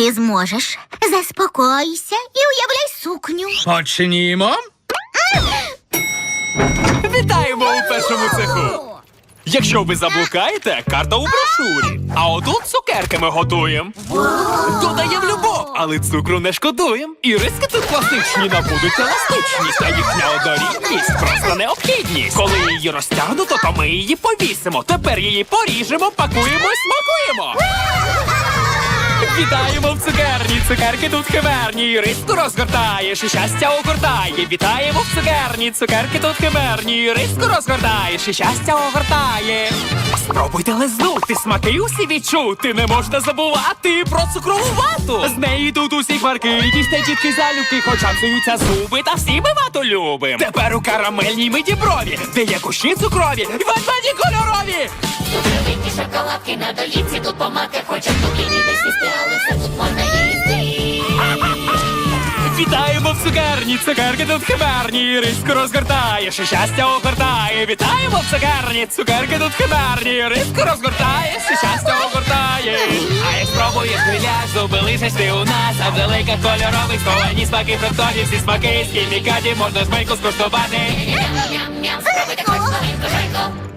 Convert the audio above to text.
Ти зможеш. Заспокойся і уявляй сукню. Почнімо. Вітаємо у першому цеху. Якщо ви заблукаєте, карта у брошурі. А отут цукерки ми готуємо. Додаємо любов, але цукру не шкодуємо. І риски тут класичні набудуть еластичність, а їхня однорідність просто необхідність. Коли її розтягнуто, то ми її повісимо. Тепер її поріжемо, пакуємо і смакуємо. Вітаємо в цукерні, цукерки тут химерні, риску розгортаєш і щастя огортає. Вітаємо в цукерні, цукерки тут химерні, риску розгортаєш і щастя огортає. Спробуйте лизнути, смаки усі відчути, не можна забувати про цукрову вату. З неї тут усі хмарки, діжте чіткі залюбки, хоча псуються зуби, та всі ми вату любим. Тепер у карамельній миті брові, де є кущі цукрові, і ватмані кольорові. Цукровинні на долівці тут помадка, хоча тут і ніде сісти, але все тут можна їсти. Вітаємо в цукерні, цукерки тут химерні, риску розгортаєш і щастя огортає. Вітаємо в цукерні, цукерки тут химерні, риску розгортаєш і щастя огортає. А як спробуєш гриляш, зуби лишиш ти у нас, а в великих кольорових сховані смаки фруктові, всі смаки з хімікатів можна жменьку скуштувати. Ням-ням, спробуйте хоч новинку, жайко.